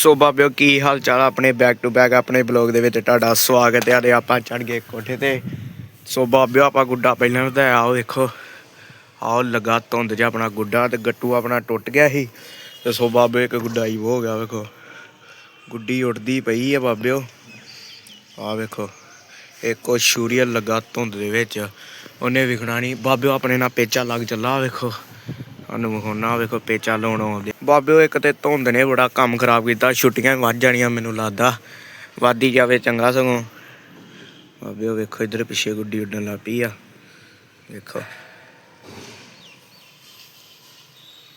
ਸੋ ਬਾਬਿਓ, ਕੀ ਹਾਲ ਚਾਲ ਆਪਣੇ ਬੈਕ ਟੂ ਬੈਕ ਆਪਣੇ ਬਲੌਗ ਦੇ ਵਿੱਚ? ਤੁਹਾਡਾ ਸਵਾਗਤ ਹੈ ਤੇ ਆਪਾਂ ਚੜ ਗਏ ਕੋਠੇ ਤੇ। ਸੋ ਬਾਬਿਓ, ਆਪਾਂ ਗੁੱਡਾ ਪਹਿਲਾਂ ਵਧਾਇਆ ਆਓ ਵੇਖੋ ਆਓ ਲੱਗਾ ਧੁੰਦ ਜਿਹਾ ਆਪਣਾ ਗੁੱਡਾ ਤੇ ਗੱਟੂ ਆਪਣਾ ਟੁੱਟ ਗਿਆ ਸੀ। ਤੇ ਸੋ ਬਾਬੇ ਇੱਕ ਗੁੱਡਾ ਹੀ ਹੋ ਗਿਆ, ਵੇਖੋ। ਗੁੱਡੀ ਉੱਡਦੀ ਪਈ ਆ ਬਾਬਿਓ। ਆ ਵੇਖੋ, ਇੱਕੋ ਸ਼ੂਰੀਅਲ ਲੱਗਾ ਧੁੰਦ ਦੇ ਵਿੱਚ, ਉਹਨੇ ਵਿਖਣਾ ਨਹੀਂ ਬਾਬਿਓ, ਆਪਣੇ ਨਾਲ ਪੇਚਾ ਲੱਗ ਚੱਲਾ, ਵੇਖੋ। ਸਾਨੂੰ ਵਿਖਾਉਣਾ, ਵੇਖੋ, ਪੇਚਾ ਲਾਉਣ ਆਉਂਦੇ ਬਾਬਿਓ ਇੱਕ ਤੇ ਧੁੰਦ ਨੇ ਬੜਾ ਕੰਮ ਖਰਾਬ ਕੀਤਾ, ਛੁੱਟੀਆਂ ਵੱਧ ਜਾਣੀਆਂ ਮੈਨੂੰ ਲੱਗਦਾ। ਵਾਦੀ ਜਾਵੇ ਚੰਗਾ ਸਗੋਂ। ਬਾਬਿਓ ਵੇਖੋ ਇਧਰ ਪਿੱਛੇ ਗੁੱਡੀ ਉੱਡਣ ਲੱਗ ਪਈ ਆ। ਵੇਖੋ।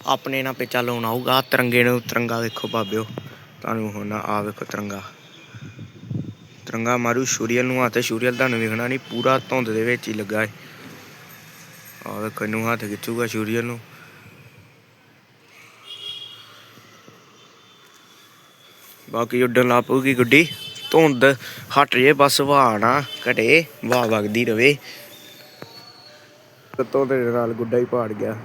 ਆਪਣੇ ਨਾਲ ਪੇਚਾ ਲਾਉਣ ਆਊਗਾ, ਤਿਰੰਗੇ ਨੂੰ ਤਿਰੰਗਾ ਵੇਖੋ ਬਾਬਿਓ ਤੁਹਾਨੂੰ ਹੁਣ ਆ ਵੇਖੋ ਤਿਰੰਗਾ। ਤਿਰੰਗਾ ਮਾਰੂ ਸ਼ੂਰੀਅਲ ਨੂੰ ਹੱਥ, ਸ਼ੂਰੀਅਲ ਤੁਹਾਨੂੰ ਵੇਖਣਾ ਨਹੀਂ, ਪੂਰਾ ਧੁੰਦ ਦੇ ਵਿੱਚ ਹੀ ਲੱਗਾ ਹੈ ਆ ਵੇਖੋ ਇਹਨੂੰ ਹੱਥ ਖਿੱਚੂਗਾ ਸ਼ੂਰੀਅਲ ਨੂੰ। ਬਾਕੀ ਉੱਡਣ ਲੱਗ ਪਊਗੀ ਗੁੱਡੀ। ਧੁੰਦ ਹਟ ਜੇ, ਬਸ ਵਾਹ ਨਾ ਘਟੇ ਵਾਹ ਵਗਦੀ ਰਵੇ। ਧੁੰਦ ਦੇ ਨਾਲ ਗੁੱਡਾ ਹੀ ਪਾੜ ਗਿਆ।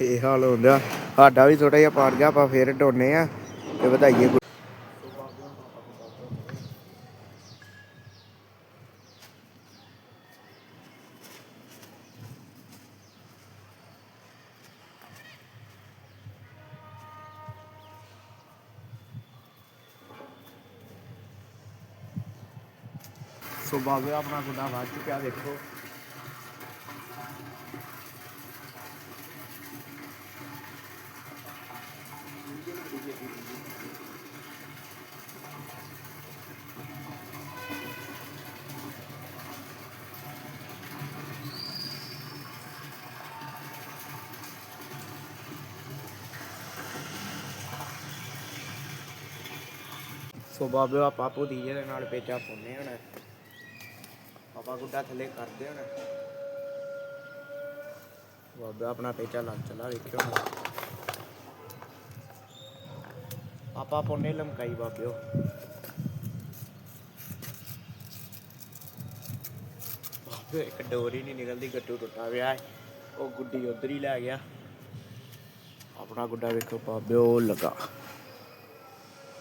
ਇਹ ਹਾਲ ਹੁੰਦਾ। ਸਾਡਾ ਵੀ ਥੋੜਾ ਜਿਹਾ ਪਾੜ ਗਿਆ, ਆਪਾਂ ਫੇਰ ਡੋਨੇ ਆ ਤੇ ਵਧਾਈਏ ਸੋ ਬਾਬੇ ਆਪਣਾ ਗੁੱਡਾ ਵੱਜ ਚੁੱਕਿਆ, ਦੇਖੋ। ਸੋ ਬਾਬੇ ਆ ਪਾਪੂ ਦੀਜੇ ਦੇ ਨਾਲ ਪੇਚਾ ਪਾਉਂਦੇ ਹੁਣ। ਪਾਪਾ ਗੁੱਡਾ ਥੱਲੇ ਕਰਦੇ ਹੁਣ। ਬਾਬੇ ਆਪਣਾ ਪੇਚਾ ਲੱਗ ਚਲਾ, ਵੇਖਿਓ ਹੁਣ। ਪੋਨੇ ਲਮਕਾਈ ਬਾਬਿਓ। ਬਾਬੇ, ਇੱਕ ਡੋਰੀ ਹੀ ਨਹੀਂ ਨਿਕਲਦੀ, ਗੱਟੂ ਟੁੱਟਾ ਪਿਆ ਹੈ। ਉਹ ਗੁੱਡੀ ਉਧਰ ਹੀ ਲੈ ਗਿਆ। ਆਪਣਾ ਗੁੱਡਾ ਵੇਖੋ ਬਾਬਿਓ, ਉਹ ਲਗਾ।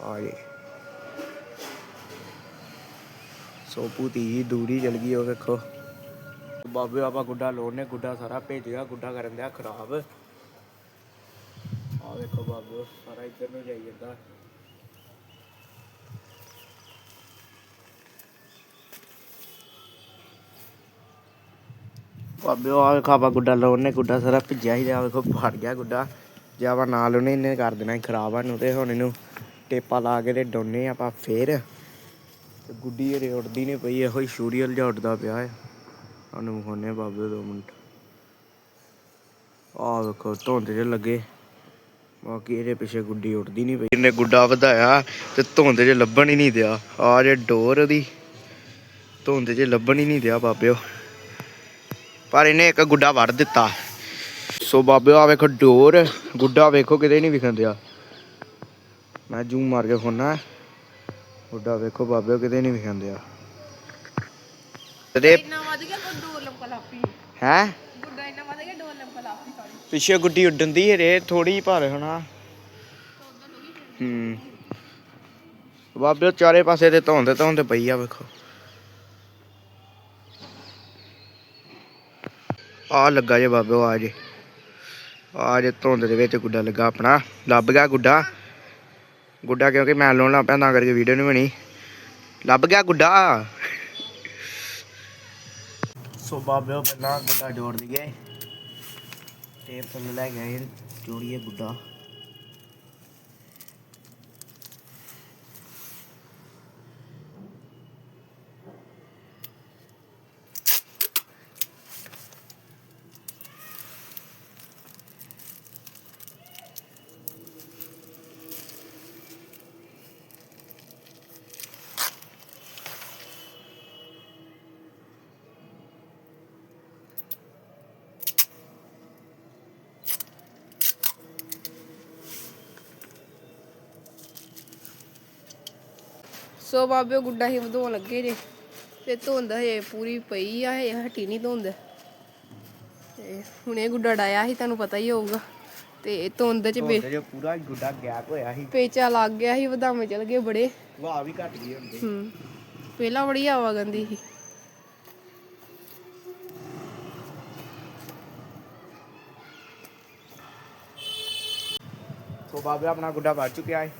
ਆ ਜੇ ਸੋ ਪੂਤੀ ਦੂਰੀ ਚਲ ਗਈ, ਉਹ ਵੇਖੋ। ਬਾਬੇ ਆਪਾਂ ਗੁੱਡਾ ਲੋੜਨੇ ਗੁੱਡਾ ਸਾਰਾ ਭੇਜ ਗਿਆ ਗੁੱਡਾ ਕਰਨ ਦਿਆ ਖਰਾਬ। ਆ ਵੇਖੋ ਬਾਬੇ, ਸਾਰਾ ਇੱਧਰ ਨੂੰ ਜਾਈ ਜਾਂਦਾ। ਬਾਬੇ ਆ ਵੇਖੋ ਆਪਾਂ ਗੁੱਡਾ ਲੋੜ ਨੇ, ਗੁੱਡਾ ਸਾਰਾ ਭਿੱਜਿਆ ਹੀ ਆ ਵੇਖੋ ਫੜ ਗਿਆ ਗੁੱਡਾ। ਜੇ ਆਪਾਂ ਨਾਲ ਉਹਨੇ ਇਹਨੇ ਕਰ ਦੇਣਾ ਸੀ, ਖਰਾਬ ਆ ਨੂੰ ਤੇ ਹੁਣ ਇਹਨੂੰ ਟੇਪਾ ਲਾ ਕੇ ਤੇ ਡੋਨੇ ਆਪਾਂ ਫੇਰ। ਤੇ ਗੁੱਡੀ ਹਰੇ ਉੱਡਦੀ ਨਹੀਂ ਪਈ ਇਹੋ ਹੀ ਸ਼ੂਰੀਅਲ ਜਿਹਾ ਉੱਡਦਾ ਪਿਆ ਹੈ ਸਾਨੂੰ ਵਿਖਾਉਂਦੇ ਬਾਬੇ ਦੋ ਮਿੰਟ। ਆਹ ਵੇਖੋ, ਧੁੰਦ ਜੇ ਲੱਗੇ। ਬਾਕੀ ਇਹਦੇ ਪਿੱਛੇ ਗੁੱਡੀ ਉੱਡਦੀ ਨਹੀਂ ਪਈ। ਇਹਨੇ ਗੁੱਡਾ ਵਧਾਇਆ ਤੇ ਧੁੰਦ ਜੇ ਲੱਭਣ ਹੀ ਨਹੀਂ ਦਿਆ। ਆ ਜੇ ਡੋਰ ਦੀ ਧੁੰਦ ਜੇ ਲੱਭਣ ਹੀ ਨਹੀਂ ਦਿਆ ਬਾਬਿਓ। ਪਰ ਇਹਨੇ ਇੱਕ ਗੁੱਡਾ ਵੜ ਦਿੱਤਾ। ਸੋ ਬਾਬਿਓ ਆ ਵੇਖੋ ਡੋਰ। ਗੁੱਡਾ ਵੇਖੋ ਕਿਤੇ ਨਹੀਂ ਵਿਖਣ ਦਿਆ। ਮੈਂ ਜੂਮ ਮਾਰ ਕੇ ਖੋਨਾ ਗੁੱਡਾ ਵੇਖੋ ਬਾਬਿਓ ਕਿਤੇ ਨਹੀਂ ਵਿਖਣ ਦਿਆ ਤੇ ਇੰਨਾ ਵਧ ਗਿਆ ਕੋ ਡੋਰ ਲੰਕਾ ਲਾਪੀ। ਹੈ? ਗੁੱਡਾ ਇੰਨਾ ਵਧ ਗਿਆ ਡੋਰ ਲੰਕਾ ਲਾਪੀ ਸਾਰੀ ਪਿੱਛੇ ਗੁੱਡੀ ਉੱਡਣ ਦੀ ਰੇ ਥੋੜੀ ਪਰ ਹਨਾ ਹੂੰ। ਬਾਬਿਓ ਚਾਰੇ ਪਾਸੇ ਤੇ ਧੁੰਦ ਧੁੰਦ ਪਈ ਆ ਵੇਖੋ। ਆ ਲੱਗਾ ਜੇ ਬਾਬਿਓ ਆ ਜੇ। ਆ ਜੇ ਧੁੰਦ ਦੇ ਵਿੱਚ ਗੁੱਡਾ ਲੱਗਾ ਆਪਣਾ। ਲੱਭ ਗਿਆ ਗੁੱਡਾ। ਗੁੱਡਾ ਕਿਉਂਕਿ ਮੈਂ ਲਾਉਣ ਲੱਗ ਪਿਆ, ਤਾਂ ਕਰਕੇ ਵੀਡੀਓ ਨਹੀਂ ਬਣੀ। ਲੱਭ ਗਿਆ ਗੁੱਡਾ? ਸੋ ਬਾਬਿਓ ਪਹਿਲਾਂ ਗੁੱਡਾ ਜੋੜ ਦਈਏ ਟੇਪ ਥੱਲੇ ਲੈ ਗਏ ਜੋੜੀਏ ਗੁੱਡਾ। ਸੋ ਬਾਬੇ ਗੁੱਡਾ ਹੀ ਵਧਾਉਣ ਲੱਗੇ ਜੇ ਤੇ ਧੁੰਦ ਹਜੇ ਪੂਰੀ ਪਈ ਆ ਹਜੇ ਹਟੀ ਨਹੀਂ ਧੁੰਦ। ਤੇ ਹੁਣੇ ਗੁੱਡਾ ਡਾਇਆ ਸੀ ਤੁਹਾਨੂੰ ਪਤਾ ਹੀ ਹੋਊਗਾ। ਤੇ ਧੁੰਦ ਚ ਧੁੰਦ 'ਚ ਪੂਰਾ ਗੁੱਡਾ ਗੈਪ ਹੋਇਆ ਸੀ। ਪੇਚਾ ਲੱਗ ਗਿਆ ਸੀ ਵਧਾਵੇਂ ਚਲ ਗਏ ਬੜੇ। ਵਾਹ ਵੀ ਘਟ ਗਈ ਹੁੰਦੀ ਹੂੰ ਪਹਿਲਾਂ ਬੜੀ ਹਵਾ ਗੰਦੀ ਸੀ। ਸੋ ਬਾਬੇ ਆਪਣਾ ਗੁੱਡਾ ਵੱਜ ਚੁੱਕਿਆ ਹੈ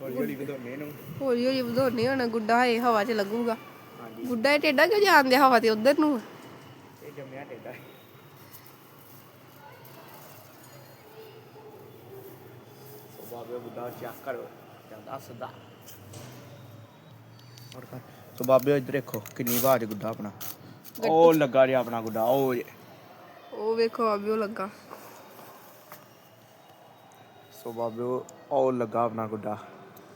ਹੌਲੀ ਹੌਲੀ ਵਧਾਉਣੇ ਨੂੰ ਹੌਲੀ ਹੌਲੀ ਵਧਾਉਣੇ ਹੁਣ ਗੁੱਡਾ ਇਹ ਹਵਾ 'ਚ ਲੱਗੂਗਾ। ਹਾਂਜੀ। ਗੁੱਡਾ ਇਹ ਟੇਡਾ ਕਿਉਂ ਜਾਂਦੇ ਹਵਾ ਤੇ ਉਧਰ ਨੂੰ? ਇਹ ਜੰਮਿਆ ਟੇਡਾ ਹੈ ਸੋ ਬਾਬੇ ਚੈੱਕ ਕਰੋ। ਜਾਂਦਾ ਕਰ ਸੋ ਬਾਬੇ ਇੱਧਰ ਦੇਖੋ ਕਿੰਨੀ ਆਵਾਜ਼ ਗੁੱਡਾ ਆਪਣਾ। ਉਹ ਲੱਗਾ ਜੀ ਆਪਣਾ ਗੁੱਡਾ ਉਹ ਜੇ। ਉਹ ਵੇਖੋ ਆਬਿਓ ਲੱਗਾ। ਸੋ ਬਾਬੇ ਉਹ ਉਹ ਲੱਗਾ ਆਪਣਾ ਗੁੱਡਾ।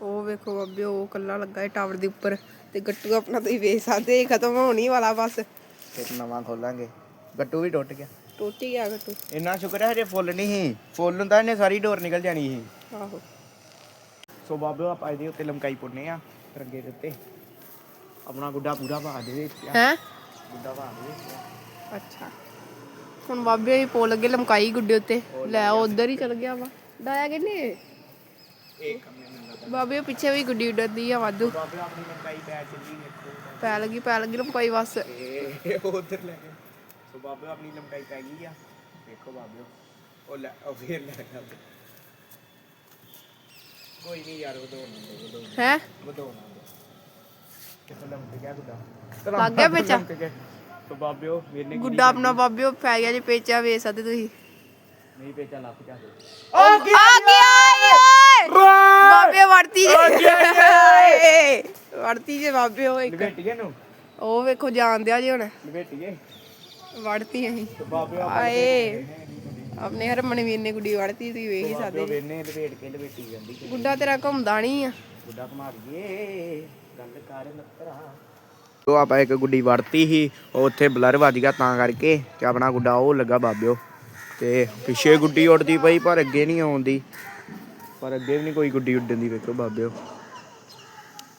ਉਹ ਵੇਖੋ ਆਬਿਓ ਉਹ ਕੱਲਾ ਲੱਗਾ ਹੈ ਟਾਵਰ ਦੇ ਉੱਪਰ ਤੇ ਗੱਟੂ ਆਪਣਾ ਤੁਸੀਂ ਵੇਖ ਸਕਦੇ ਇਹ ਖਤਮ ਹੋਣੀ ਵਾਲਾ ਬਸ। ਫਿਰ ਨਵਾਂ ਖੋਲਾਂਗੇ। ਗੱਟੂ ਵੀ ਟੁੱਟ ਗਿਆ। ਟੁੱਟ ਹੀ ਗਿਆ ਗੱਟੂ। ਇੰਨਾ ਸ਼ੁਕਰ ਹੈ ਹਜੇ ਫੁੱਲ ਨਹੀਂ ਸੀ। ਫੁੱਲ ਹੁੰਦਾ ਇਹਨੇ ਸਾਰੀ ਡੋਰ ਨਿਕਲ ਜਾਣੀ ਸੀ। ਆਹੋ। ਸੋ ਬਾਬੇ ਆਪਾਂ ਇਹਦੇ ਉੱਤੇ ਲਮਕਾਈ ਪੁੰਨੇ ਆ ਰੰਗੇ ਦੇ ਉੱਤੇ। ਆਪਣਾ ਗੁੱਡਾ ਪੂਰਾ ਪਾ ਦੇ ਵਿੱਚ। ਹੈ? ਗੁੱਡਾ ਪਾ ਦੇ ਵਿੱਚ। ਅੱਛਾ। ਹੁਣ ਬਾਬੇ ਹੀ ਪੋਲ ਅੱਗੇ ਲਮਕਾਈ ਗੁੱਡੇ ਉੱਤੇ। ਲੈ ਉਧਰ ਹੀ ਚਲ ਗਿਆ ਵਾ। ਡਾਇਆ ਕਿਨੇ? ਇੱਕ। ਕਮਰੇ ਬਾਬੇ ਪਿੱਛੇ ਵੀ ਗੁੱਡੀ ਉੱਡਦੀ ਆ ਵਾਧੂ। ਬਾਬੇ ਆਪਣੀ ਲਮਕਾਈ ਪੈ ਚੱਲੀ ਵੇਖੋ ਪੈ ਲੱਗੀ ਪੈ ਲੱਗੀ ਲਮਕਾਈ ਬਸ। ਇਹ ਉਧਰ ਲੈ ਗਏ। ਸੋ ਬਾਬੇ ਆਪਣੀ ਲਮਕਾਈ ਪੈ ਗਈ ਆ। ਵੇਖੋ ਬਾਬੇ ਉਹ ਲੈ ਉਹ ਫੇਰ ਲੈ ਗਿਆ। ਕੋਈ ਨਹੀਂ ਯਾਰ ਵਧਾਉਣ ਵਧਾਉਣ ਹੈ? ਵਧਾਉਣ ਕਿੱਥੇ ਲਮਕ ਗਿਆ ਗੁੱਡਾ? ਲੱਗ ਗਿਆ ਪੇਚਾ? ਲਮਕ ਗਿਆ। ਸੋ ਬਾਬੇ ਉਹ ਮੇਰੇ ਨੇ ਗੁੱਡਾ ਆਪਣਾ ਬਾਬੇ ਉਹ ਪੈ ਗਿਆ ਜੇ ਪੇਚਾ ਵੇਚ ਸਕਦੇ ਤੁਸੀਂ। ਨਹੀਂ ਪੇਚਾ ਲੱਗ ਜਾ ਆ ਗਿਆ! ਬਾਬੇ ਵੜਤੀ ਜੇ। ਵੜਤੀ ਜੇ ਬਾਬੇ ਉਹ ਇੱਕ। ਲਵੇਟੀਏ ਨੂੰ? ਉਹ ਵੇਖੋ ਜਾਣਦਿਆ ਜੀ ਹੁਣ। ਲਵੇਟੀਏ ਵੜਤੀ ਅਸੀਂ। ਆਏ ਆਪਣੇ ਹਰਮਨ ਵੀਰ ਨੇ ਗੁੱਡੀ ਵੜਤੀ ਤੁਸੀਂ ਵੇਖ ਹੀ ਬਾਬੇ ਸਕਦੇ। ਵੇਨੇ ਲਵੇਟ ਕੇ ਲਵੇਟੀ ਜਾਂਦੀ ਗੁੱਡਾ ਤੇਰਾ ਘੁੰਮਦਾ ਨਹੀਂ ਆ। ਗੁੱਡਾ ਘੁਮਾ ਦਈਏ। ਗੱਲ ਕਰ ਨੱਤਰਾ। ਉਹ ਆਪਾਂ ਇੱਕ ਗੁੱਡੀ ਵੜਤੀ ਸੀ ਉਹ ਉੱਥੇ ਬਲਰ ਵੱਜ ਗਿਆ ਤਾਂ ਕਰਕੇ ਤੇ ਆਪਣਾ ਗੁੱਡਾ ਉਹ ਲੱਗਾ ਬਾਬਿਓ। ਤੇ ਪਿੱਛੇ ਗੁੱਡੀ ਉੱਡਦੀ ਪਈ ਪਰ ਅੱਗੇ ਨਹੀਂ ਆਉਂਦੀ। ਪਰ ਅੱਗੇ ਵੀ ਨਹੀਂ ਕੋਈ ਗੁੱਡੀ ਉੱਡਣ ਦੀ ਵੇਖੋ ਬਾਬਿਓ।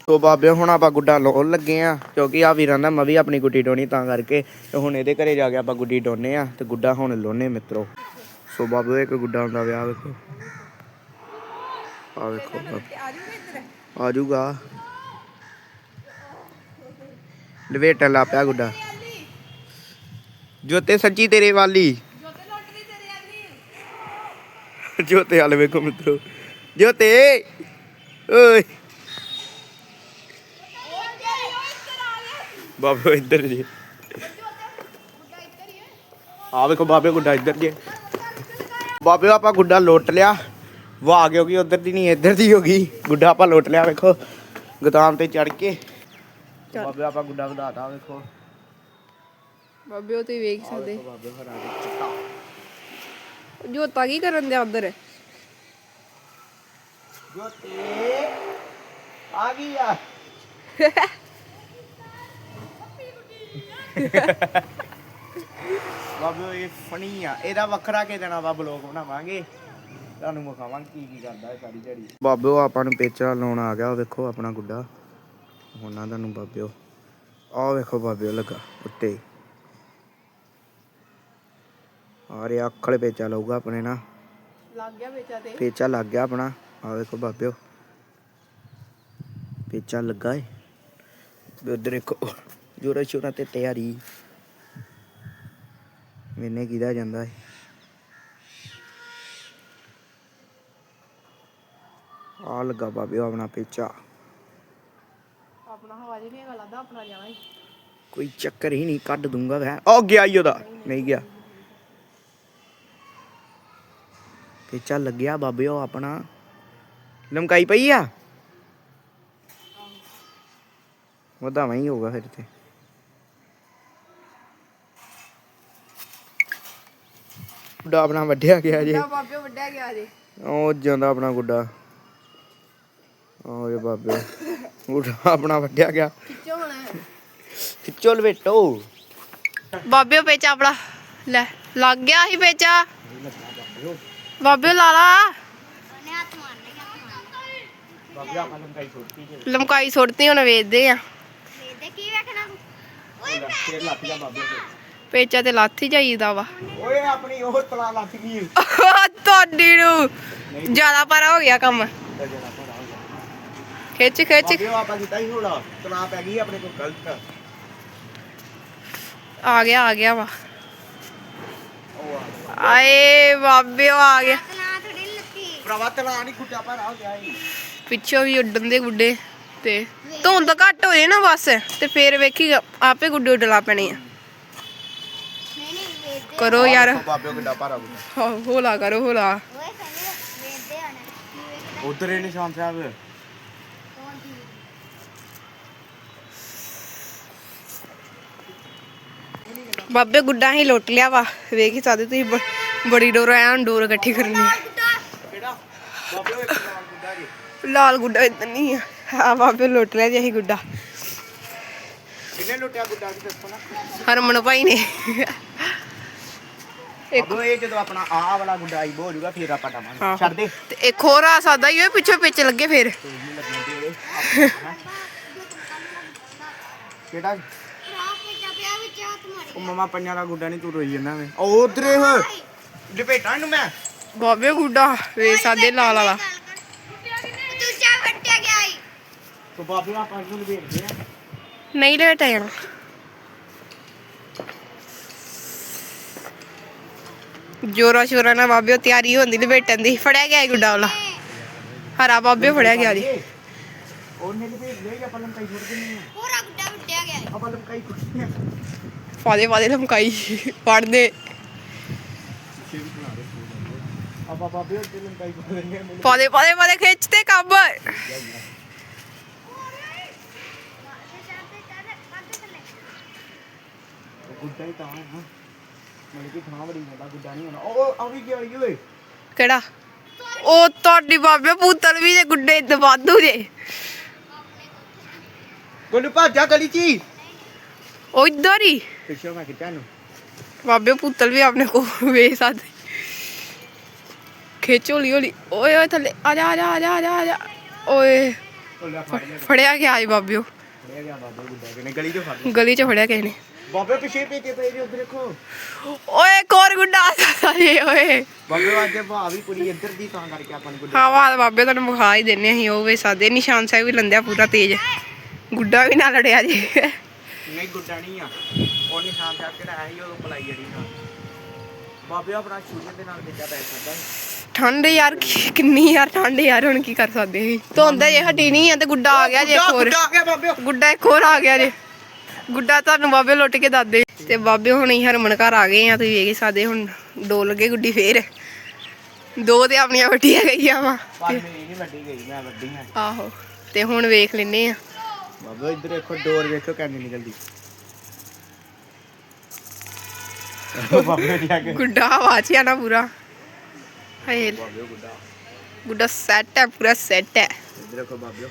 ਤੋ ਬਾਬਿਓ ਹੁਣ ਆਪਾਂ ਗੁੱਡਾ ਲਾਉਣ ਲੱਗੇ ਆ ਕਿਉਂਕਿ ਆ ਵੀਰਾਂ ਦਾ ਮੈਂ ਵੀ ਆਪਣੀ ਗੁੱਡੀ ਡੋਣੀ ਤਾਂ ਕਰਕੇ ਤੇ ਹੁਣ ਇਹਦੇ ਘਰੇ ਜਾ ਕੇ ਆਪਾਂ ਗੁੱਡੀ ਡੋਨੇ ਆ ਤੇ ਗੁੱਡਾ ਹੁਣ ਲਾਉਨੇ ਮਿੱਤਰੋ। ਸੋ ਬਾਬਿਓ ਇੱਕ ਗੁੱਡਾ ਹੁੰਦਾ ਵਿਆਹ ਵੇਖੋ। ਆ ਵੇਖੋ। ਆ ਜਾਊਗਾ ਲਵੇਟਣ ਲਾ ਪਿਆ ਗੁੱਡਾ। ਜੋਤੇ ਸੱਚੀ ਤੇਰੇ ਵਾਲੀ। ਜੋਤੇ ਵਾਲੇ ਵੇਖੋ ਮਿੱਤਰੋ। ਜੋਤੇ ਓਏ ਬਾਬੇ ਇੱਧਰ ਜੀ ਆ ਵੇਖੋ ਬਾਬੇ ਗੁੱਡਾ ਇੱਧਰ ਜੀ ਬਾਬੇ ਆਪਾਂ ਗੁੱਡਾ ਲੁੱਟ ਲਿਆ ਵਾਹ ਕਿਉਂਕਿ ਉਧਰ ਦੀ ਨਹੀਂ ਇੱਧਰ ਦੀ ਹੋ ਗਈ ਗੁੱਡਾ ਆਪਾਂ ਲੁੱਟ ਲਿਆ ਵੇਖੋ. ਗੋਦਾਮ ਤੇ ਚੜ ਕੇ. ਬਾਬੇ ਆਪਾਂ ਗੁੱਡਾ ਵਧਾਤਾ ਵੇਖੋ. ਬਾਬੇ ਉਹ ਤੁਸੀਂ ਵੇਖ ਸਕਦੇ। ਵੇਖੋ ਬਾਬੇ ਹਰਾ ਦੇ ਚਿੱਟਾ ਜੋਤਾ ਕੀ ਕਰਨ ਦਿਆ ਉਧਰ? ਜੋਤੇ ਆ ਗਈ ਆ। ਬਾਬੇ ਇਹ ਫਣੀ ਆ। ਇਹਦਾ ਵੱਖਰਾ ਕੇ ਦੇਣਾ ਵਾ ਬਲੌਗ ਬਣਾਵਾਂਗੇ। ਤੁਹਾਨੂੰ ਵਿਖਾਵਾਂਗੇ ਕੀ ਕੀ ਕਰਦਾ ਇਹ ਸਾਰੀ ਦਿਹਾੜੀ। ਬਾਬੇ ਉਹ ਆਪਾਂ ਨੂੰ ਪੇਚਾ ਲਾਉਣ ਆ ਗਿਆ ਉਹ ਵੇਖੋ ਆਪਣਾ ਗੁੱਡਾ। ਹੁਣਾਂ ਤੁਹਾਨੂੰ ਬਾਬਿਓ ਆਹ ਵੇਖੋ ਬਾਬਿਓ ਲੱਗਾ ਉੱਤੇ। ਆ ਰਿਹਾ ਅੱਖੜ ਪੇਚਾ ਲਾਊਗਾ ਆਪਣੇ ਨਾ। ਲੱਗ ਗਿਆ ਵੇਚਾ ਤੇ। ਪੇਚਾ ਲੱਗ ਗਿਆ ਆਪਣਾ। ਆ ਵੇਖੋ ਬਾਬਿਓ। ਪੇਚਾ ਲੱਗਾ ਏ। ਵੀ ਉਧਰ ਦੇਖੋ ਜੋਰਾ ਸ਼ੋਰਾ ਤੇ ਤਿਆਰੀ। ਮੈਨੇ ਕਿਦਾ ਜਾਂਦਾ ਏ। ਆ ਲੱਗਾ ਬਾਬਿਓ ਆਪਣਾ ਪੇਚਾ। ਆਪਣਾ ਹਵਾ ਜੀ ਨਹੀਂ ਹੈਗਾ ਲੱਗਦਾ ਆਪਣਾ ਜਾਣਾ ਹੀ ਕੋਈ ਚੱਕਰ ਹੀ ਨਹੀਂ ਕੱਢ ਦੂੰਗਾ ਮੈਂ। ਉਹ ਗਿਆ ਈ ਉਹਦਾ। ਨਹੀਂ ਗਿਆ। ਪੇਚਾ ਲੱਗਿਆ ਬਾਬਿਓ ਆਪਣਾ। ਲਮਕਾਈ ਪਈ ਆ? ਵਧਾਵਾਂ ਹੀ ਹੋਗਾ ਫਿਰ ਤੇ। ਗੁੱਡਾ ਆਪਣਾ ਵੱਢਿਆ ਗਿਆ ਜੇ। ਬਾਬੇ ਵੱਡਿਆ ਗਿਆ ਜੇ। ਉਹ ਜਾਂਦਾ ਆਪਣਾ ਗੁੱਡਾ। ਓਏ ਬਾਬੇ। ਗੁੱਡਾ ਆਪਣਾ ਵੱਢਿਆ ਗਿਆ। ਹੁਣ। ਖਿੱਚੋ ਲਵੇਟੋ ਬਾਬੇ ਪੇਚਾ ਆਪਣਾ। ਲੈ ਲੱਗ ਗਿਆ ਸੀ ਪੇਚਾ। ਬਾਬੇ ਲਾ ਲਾ। ਬਾਬੇ ਆਪਾਂ ਲਮਕਾਈ ਸੁੱਟਤੀ ਹੁਣ ਵੇਚਦੇ ਆ। ਫੇਰ ਲੱਗ ਗਿਆ ਬਾਬੇ ਤੇ। ਪੇਚਾ ਤੇ ਲੱਥ ਹੀ ਜਾਈਦਾ ਵਾ। ਓਏ ਆਪਣੀ ਉਹ ਤਲਾ ਲੱਥ ਗਈ ਤੁਹਾਡੀ ਨੂੰ। ਜ਼ਿਆਦਾ ਪਾਰਾ ਹੋ ਗਿਆ ਕੰਮ। ਖਿੱਚ ਖਿੱਚ। ਬਾਬਿਓ ਆਪਾਂ ਕੀਤਾ ਹੀ ਹੋਣਾ ਤਲਾ ਪੈ ਗਈ ਆਪਣੇ ਕੋਲ ਗਲਤ। ਆ ਗਿਆ ਆ ਗਿਆ ਵਾ। ਉਹ ਆ ਆਏ ਬਾਬਿਓ ਆ ਗਿਆ। ਭਰਾਵਾ ਤਲਾ ਨਹੀਂ ਖੁੱਟਾ ਪਰ ਆ ਗਿਆ ਈ ਪਿੱਛੋਂ ਵੀ ਉੱਡਣ ਦੇ ਗੁੱਡੇ ਤੇ ਧੁੰਦ ਘੱਟ ਹੋਏ ਨਾ ਬਸ ਤੇ ਫੇਰ ਵੇਖੀ ਆਪੇ ਗੁੱਡੇ ਉੱਡਲਾ ਪੈਣੇ ਆ। ਕਰੋ ਯਾਰ। ਬਾਬਿਓ ਕਿੱਡਾ ਭਾਰਾ ਗੁੱਡਾ। ਹੋ- ਹੋਲਾ ਕਰੋ ਹੋਲਾ। ਉਧਰ ਇਹ ਨਿਸ਼ਾਨ ਸਾਹਿਬ। ਬਾਬੇ ਗੁੱਡਾ ਹੀ ਲੁੱਟ ਲਿਆ ਵਾ। ਵੇਖੀ ਸਕਦੇ ਤੁਸੀਂ ਬੜੀ ਡੋਰ ਆਇਆ ਡੋਰ ਇਕੱਠੀ ਕਰਨੀ ਆ। ਕਿਹੜਾ ਬਾਬਿਓ ਇੱਕ ਨਾਲ ਗੁੱਡਾ ਜੀ ਲਾਲ ਗੁੱਡਾ ਇਦਾਂ ਨਹੀਂ ਆ। ਆ ਬਾਬੇ ਲੁੱਟ ਲਿਆ ਜੀ ਅਸੀਂ ਗੁੱਡਾ। ਕਿੰਨੇ ਲੁੱਟਿਆ ਗੁੱਡਾ ਜੀ ਦੱਸੋ ਨਾ। ਹਰਮਨ ਭਾਈ ਨੇ। ਇੱਕ ਬਾਬਿਓ ਇਹ ਜਦੋਂ ਆਪਣਾ ਆਹ ਵਾਲਾ ਗੁੱਡਾ ਆਈ ਹੋ ਜਾਊਗਾ ਫਿਰ ਆਪਾਂ ਟਾਵਾਂਗੇ ਆਹੋ। ਛੱਡ ਦੇ। ਤੇ ਇੱਕ ਹੋਰ ਆ ਸਕਦਾ ਹੀ ਉਹ ਪਿੱਛੇ ਪਿੱਛੇ ਲੱਗੇ ਫੇਰ। ਹੈਂ। ਕਿਹੜਾ? ਉਹ ਮਮਾ ਪੰਜਾਂ ਦਾ ਗੁੱਡਾ ਨਹੀਂ ਤੂੰ ਰੋਈ ਜਾਂਦਾ ਵੇ। ਉਹ ਉਧਰ ਇਹ ਲਪੇਟਾਂ ਇਹਨੂੰ ਮੈਂ ਬਾਬੇ ਗੁੱਡਾ। ਵੇ ਸਾਡੇ ਲਾਲ ਵਾਲਾ। ਤੋ ਆਪਾਂ ਆ ਨਹੀਂ ਲੇਟ ਆ ਜਾਣਾ। ਜੋਰਾ ਸ਼ੋਰਾ ਨਾਲ ਬਾਬਿਓ ਤਿਆਰੀ ਹੁੰਦੀ ਲਪੇਟਣ ਦੀ। ਫੜਿਆ ਗਿਆ ਗੁੱਡਾ ਵਾਲਾ। ਹਰਾ ਬਾਬਿਓ ਫੜਿਆ ਗਿਆ ਜੀ ਉਹਨੇ ਲਪੇਟ ਲਿਆ ਆਪਾਂ ਲੰਕਾਈ ਛੱਡ ਦਿੰਨੀ ਆ ਆਪਾਂ ਲੰਕਾਈ ਕੁੱਟਣੀ ਆ ਪਾਦੇ ਪਾਦੇ ਲਮਕਾਈ ਪੜਦੇ ਆਪਾਂ ਬਾਬਿਓ ਤੇ ਲੰਕਾਈ ਮੈਨੂੰ ਪਾਦੇ ਪਾਦੇ ਪਾਦੇ ਖਿੱਚਦੇ ਕੰਮ ਗੁੱਡਾ ਹੀ ਤਾਂ ਹੈ ਹਾਂ। ਮਤਲਬ ਕਿ ਥਾਂ ਬੜੀ ਵੱਡਾ ਗੁੱਡਾ ਨਹੀਂ ਹੋਣਾ। ਉਹ ਆ ਵੀ ਗਿਆ ਈ ਓਏ। ਕਿਹੜਾ? ਉਹ ਤੁਹਾਡੀ ਬਾਬੇ ਪੁੱਤਰ ਵੀ ਦੇ ਗੁੱਡੇ ਦਵਾਦੂ ਜੇ। ਗੋਲੂ ਭਾਜਾ ਗਲੀ ਚ। ਉਹ ਇੱਧਰ ਹੀ। ਪਿੱਛੇ ਮੈਂ ਕਿਹਾ ਨੂੰ ਬਾਬੇ ਪੁੱਤਰ ਵੀ ਆਪਣੇ ਕੋ ਵੇਚ ਸਕਦੇ। ਖਿੱਚ ਹੌਲੀ ਹੌਲੀ। ਓਏ ਓਏ ਥੱਲੇ। ਆ ਜਾ ਆ ਜਾ ਆ ਜਾ ਆ ਜਾ ਆ ਜਾ। ਓਏ। ਉਹ ਲੈ ਫੜ ਲਿਆ। ਫੜਿਆ ਗਿਆ ਜੀ ਬਾਬਿਓ ਫੜਿਆ ਗਿਆ ਬਾਬਾ ਗੁੱਡਾ। ਕਿਨੇ ਗਲੀ ਚੋਂ ਫੜ ਲਿਆ? ਗਲੀ 'ਚ ਫੜਿਆ ਕਿਸੇ ਨੇ। ਬਾਬੇ ਪਿੱਛੇ ਪੇਚੇ ਪਏ ਜੀ ਉਧਰ ਦੇਖੋ। ਓਏ ਕੋਰ ਗੁੱਡਾ ਜੀ ਓਏ। ਬਾਬੇ ਅੱਜ ਭਾ ਵੀ ਕੁੜੀ ਇੱਧਰ ਦੀ ਤਾਂ ਕਰਕੇ ਆਪਾਂ ਨੂੰ ਗੁੱਡਾ। ਹਾਂ ਵਾਹ ਬਾਬੇ ਤੁਹਾਨੂੰ ਵਿਖਾ ਹੀ ਦਿੰਨੇ ਅਸੀਂ ਉਹ ਵੇ ਸਾਦੇ ਨਿਸ਼ਾਨ ਸਾਹਿਬ ਵੀ ਲੰਦਿਆ ਪੂਰਾ ਤੇਜ਼। ਗੁੱਡਾ ਵੀ ਨਾ ਲੜਿਆ ਜੀ। ਨਹੀਂ ਗੁੱਡਾ ਨਹੀਂ ਆ। ਉਹ ਨਿਸ਼ਾਨ ਸਾਹਿਬ ਕਿਹੜਾ ਹੈ ਹੀ ਉਹ ਪਲਾਈ ਜੜੀ ਨਾਲ ਬਾਬੇ ਆਪਣਾ ਸ਼ੂਗਰ ਦੇ ਨਾਲ ਦਿੱਤਾ ਪੈ ਸਕਦਾ ਠੰਡ ਯਾਰ ਕਿੰਨੀ ਯਾਰ ਠੰਡ ਯਾਰ ਹੁਣ ਕੀ ਕਰ ਸਕਦੇ ਸੀ ਧੁੰਦ ਜੇ ਹਟੀ ਨਹੀਂ ਆ ਤੇ ਗੁੱਡਾ ਆ ਗਿਆ ਜੇ ਇੱਕ ਹੋਰ। ਗੁੱਡਾ ਆ ਗਿਆ ਬਾਬੇ। ਗੁੱਡਾ ਇੱਕ ਹੋਰ ਆ ਗਿਆ ਜੇ। ਗੁੱਡਾ ਤੁਹਾਨੂੰ ਬਾਬੇ ਲੁੱਟ ਕੇ ਦੱਸਦੇ ਤੇ ਬਾਬੇ ਹੁਣ ਹੀ ਹਰਮਨ ਘਰ ਆ ਗਏ ਆ ਤੁਸੀਂ ਵੇਖ ਹੀ ਸਕਦੇ ਹੁਣ ਦੋ ਲੱਗੇ ਗੁੱਡੀ ਫੇਰ। ਦੋ ਤੇ ਆਪਣੀਆਂ ਵੱਡੀਆਂ ਗਈਆਂ ਵਾ। ਪਰ ਮੇਰੀ ਨਹੀਂ ਵੱਡੀ ਗਈ ਮੈਂ ਵੱਡੀ ਹਾਂ। ਆਹੋ ਤੇ ਹੁਣ ਵੇਖ ਲੈਨੇ ਆ ਬਾਬੇ ਇੱਧਰ ਦੇਖੋ ਡੋਰ ਵੇਖੋ ਕਿੰਨੀ ਨਿਕਲਦੀ। ਬਾਬੇ ਦੀ ਆ ਕੇ। ਗੁੱਡਾ ਨਾ ਪੂਰਾ। ਹਾਏ ਬਾਬੇ ਗੁੱਡਾ। ਗੁੱਡਾ ਸੈੱਟ ਹੈ ਪੂਰਾ ਸੈੱਟ ਹੈ। ਇੱਧਰ ਦੇਖੋ ਬਾਬੇ।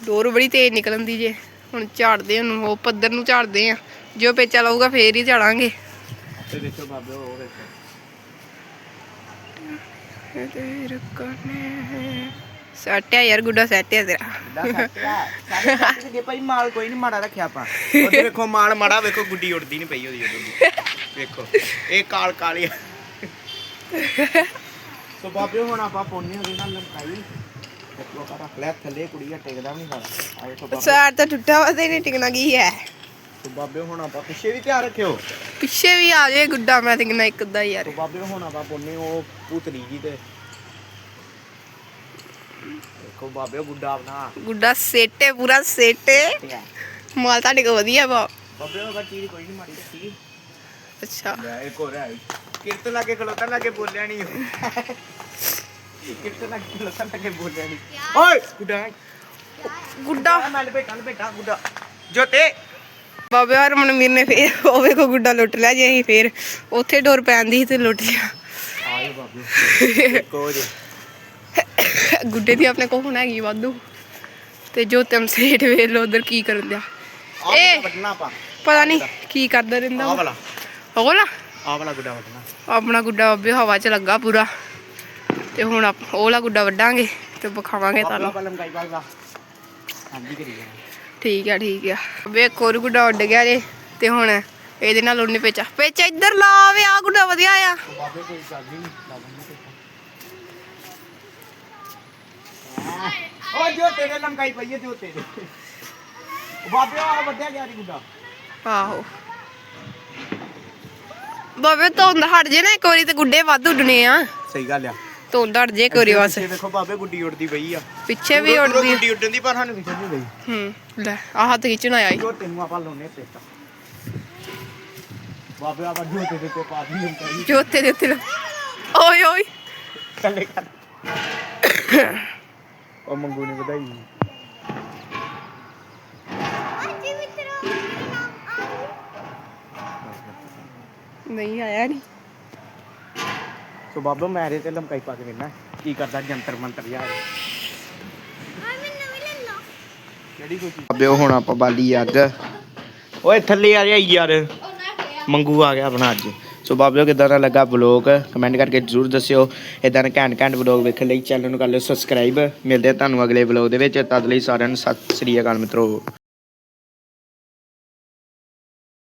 ਡੋਰ ਬੜੀ ਤੇਜ਼ ਨਿਕਲਣ ਦੀ ਜੇ। ਹੁਣ ਝਾੜਦੇ ਉਹਨੂੰ ਉਹ ਪੱਧਰ ਨੂੰ ਝਾੜਦੇ ਆ। ਜੋ ਪੇਚਾ ਲਾਊਗਾ ਫੇਰ ਹੀ ਝਾੜਾਂਗੇ। ਤੇ ਦੇਖੋ ਬਾਬੇ ਉਹ ਵੇਖੋ ਸੈੱਟ ਹੈ ਯਾਰ ਗੁੱਡਾ ਸੈੱਟ ਹੈ ਤੇਰਾ। ਦਾ ਸੱਟਿਆ ਸਾਰੇ ਸੱਟ ਦੇ ਭਾਈ ਮਾਲ ਕੋਈ ਨਹੀਂ ਮਾੜਾ ਰੱਖਿਆ ਆਪਾਂ। ਉਧਰ ਵੇਖੋ ਮਾਲ ਮਾੜਾ ਵੇਖੋ ਗੁੱਡੀ ਉੜਦੀ ਨਹੀਂ ਪਈ ਉਹਦੀ ਉਹਦੀ ਵੇਖੋ ਇਹ ਕਾਲ ਕਾਲੀ ਆ। ਸੋ ਬਾਬੇ ਹੁਣ ਆਪਾਂ ਪੋਨੇ ਉਹਦੇ ਨਾਲ ਲੰਕਾਈ ਦੇਖੋ ਆਪਾਂ ਰੱਖ ਲਿਆ ਥੱਲੇ ਕੁੜੀ ਆ ਟਿਕਦਾ ਵੀ ਨਹੀਂ ਸਾਰਾ ਬਾਬੇ। ਤਾਂ ਟੁੱਟਾ ਵਾ ਤੇ ਨਹੀਂ ਟਿਕਣਾ ਕੀ ਹੈ? ਸੋ ਬਾਬੇ ਹੁਣ ਆਪਾਂ ਪਿੱਛੇ ਵੀ ਧਿਆਨ ਰੱਖਿਓ। ਪਿੱਛੇ ਵੀ ਆ ਜੇ ਗੁੱਡਾ ਮੈਂ ਟਿਕਣਾ ਇੱਕ ਅੱਧਾ ਯਾਰ ਸੋ ਬਾਬੇ ਹੁਣ ਆਪਾਂ ਪੋਨੇ ਉਹ ਪੁੱਤਰੀ ਜੀ ਤੇ। ਦੇਖੋ ਬਾਬੇ ਗੁੱਡਾ ਆਪਣਾ। ਗੁੱਡਾ ਸੈੱਟ ਪੂਰਾ ਸੈੱਟ। ਮਾਲ ਤੁਹਾਡੇ ਕੋ ਵਧੀਆ ਵਾ। ਬਾਬੇ ਉਹ ਚੀਜ਼ ਕੋਈ ਨਹੀਂ ਮਾੜੀ ਰੱਖੀ ਅੱਛਾ। ਲੈ ਇੱਕ ਹੋਰ ਹੈ। ਕਿਰਤ ਲਾਗੇ ਖਲੋਤਾ ਲਾਗੇ ਬੋਲਿਆ ਨਹੀਂ ਕਿਰਤ ਲਾਗੇ ਖਲੋਤਾ ਲਾਗੇ ਬੋਲਿਆ ਨਹੀਂ ਓਏ ਗੁੱਡਾ। ਗੁੱਡਾ। ਮੈਂ ਲਪੇਟਾ ਲਪੇਟਾ ਗੁੱਡਾ। ਜੋਤੇ। ਬਾਬੇ ਹਰਮਨ ਮੀਰ ਨੇ ਫੇਰ ਉਹ ਵੇਖੋ ਗੁੱਡਾ ਲੁੱਟ ਲਿਆ ਜੇ ਅਸੀਂ ਫੇਰ। ਉੱਥੇ ਡੋਰ ਪੈਂਦੀ ਸੀ ਤੇ ਲੁੱਟ ਲਿਆ। ਆਏ ਬਾਬੂ ਕੋ ਜੇ ਗੁੱਡੇ ਦੀ ਆਪਣੇ ਕੋਲ ਹੁਣ ਹੈਗੀ ਵਾਧੂ। ਤੇ ਜੋ ਤਮ ਸੇਠ ਵੇਖ ਲੋ ਉਧਰ ਕੀ ਕਰਨ ਦਿਆ। ਇਹ- ਪਤਾ ਨਹੀਂ ਕੀ ਕਰਦਾ ਰਹਿੰਦਾ ਆਹ ਵਾਲਾ। ਉਹ। ਨਾ ਆਹ ਵਾਲਾ ਗੁੱਡਾ ਵੱਟਣਾ। ਆਪਣਾ ਗੁੱਡਾ ਬਾਬੇ ਹਵਾ 'ਚ ਲੱਗਾ ਪੂਰਾ। ਤੇ ਹੁਣ ਆਪ- ਉਹ ਵਾਲਾ ਗੁੱਡਾ ਵੱਡਾਂਗੇ ਤੇ ਵਿਖਾਵਾਂਗੇ ਤੁਹਾਨੂੰ। ਬਾਗਾ ਹਾਂਜੀ ਕਰੀ ਠੀਕ ਆ ਠੀਕ ਆ। ਵੇਖ ਹੋਰ ਗੁੱਡਾ ਉੱਡ ਗਿਆ ਜੇ ਤੇ ਹੁਣ ਇਹਦੇ ਨਾਲ ਉਹਨੇ ਪੇਚਾ। ਪੇਚਾ ਇੱਧਰ ਲਾ ਵੇ ਆ ਗੁੱਡਾ ਵਧੀਆ ਆ। ਬਾਬੇ ਕੋਈ ਗੱਲ ਨਹੀਂ ਓ ਜੋ ਤੇਰੇ ਲੰਕਾਈ ਪਈ ਹੈ ਜੋ ਤੇਰੇ ਬਾਬੇ ਆ ਵੱਡਿਆ ਗਿਆ ਜੀ ਗੁੱਡਾ। ਆਹੋ। ਬਾਬੇ ਧੁੰਦ ਹਟ ਜੇ ਨਾ ਇੱਕ ਵਾਰੀ ਤੇ ਗੁੱਡੇ ਵੱਧ ਉੱਡਣੇ ਆ। ਸਹੀ ਗੱਲ ਆ। ਧੁੰਦ ਹਟ ਜੇ ਵਾਰੀ ਬਸ। ਪਿੱਛੇ ਦੇਖੋ ਬਾਬੇ ਗੁੱਡੀ ਉੱਡਦੀ ਪਈ ਆ। ਪਿੱਛੇ ਵੀ ਦੂਰੋਂ- ਉੱਡਦੀ ਗੁੱਡੀ ਉੱਡਣ ਦੀ ਪਰ ਸਾਨੂੰ ਵਿਖਣ ਨਹੀਂ ਰਹੀ ਹੂੰ ਲੈ ਆਹ ਹੱਥ ਖਿੱਚਣ ਆਇਆ ਈ। ਜੋ ਤੈਨੂੰ ਆਪਾਂ ਲਾਉਨੇ ਪੇਟਾ ਬਾਬੇ ਆਪਾਂ ਜੋ ਤੇ ਤੇ ਪਾ ਦੀ ਲੰਕਾਈ ਜੋਤੇ ਦੇ ਉੱਤੇ ਲਾ- ਓਏ ਓਏ। ਥੱਲੇ ਕਰ। ਉਹ ਮੰਗੂ ਨੇ ਵਧਾਈ। ਨਹੀਂ ਆਇਆ ਨਹੀਂ ਸੋ ਬਾਬਾ ਮੈਰੇ ਤੇ ਲੰਕਾਈ ਪਾ ਕੇ ਵੇਨਾ ਕੀ ਕਰਦਾ ਜੰਤਰ ਮੰਤਰ ਯਾਰ। ਕਿਹੜੀ ਕੋਈ ਬਾਬੇ ਹੁਣ ਆਪਾਂ ਬਾਲੀ ਅੱਗ। ਓਏ ਥੱਲੇ ਆ ਜਾ ਯਾਰ। ਮੰਗੂ ਆ ਗਿਆ ਆਪਣਾ ਅੱਜ। ਸੋ ਬਾਬਿਓ ਕਿਦਾਂ ਦਾ ਲੱਗਾ ਬਲੌਗ ਕਮੈਂਟ ਕਰਕੇ ਜਰੂਰ ਦੱਸਿਓ। ਇਦਾਂ ਦੇ ਘੈਂਟ ਘੈਂਟ ਬਲੌਗ ਵੇਖਣ ਲਈ ਚੈਨਲ ਨੂੰ ਕਰ ਲਿਓ ਸਬਸਕ੍ਰਾਈਬ ਮਿਲਦੇ ਆ ਤੁਹਾਨੂੰ ਅਗਲੇ ਬਲੌਗ ਦੇ ਵਿੱਚ। ਤਦ ਲਈ ਸਾਰਿਆਂ ਨੂੰ ਸਤਿ ਸ੍ਰੀ ਅਕਾਲ ਮਿੱਤਰੋ।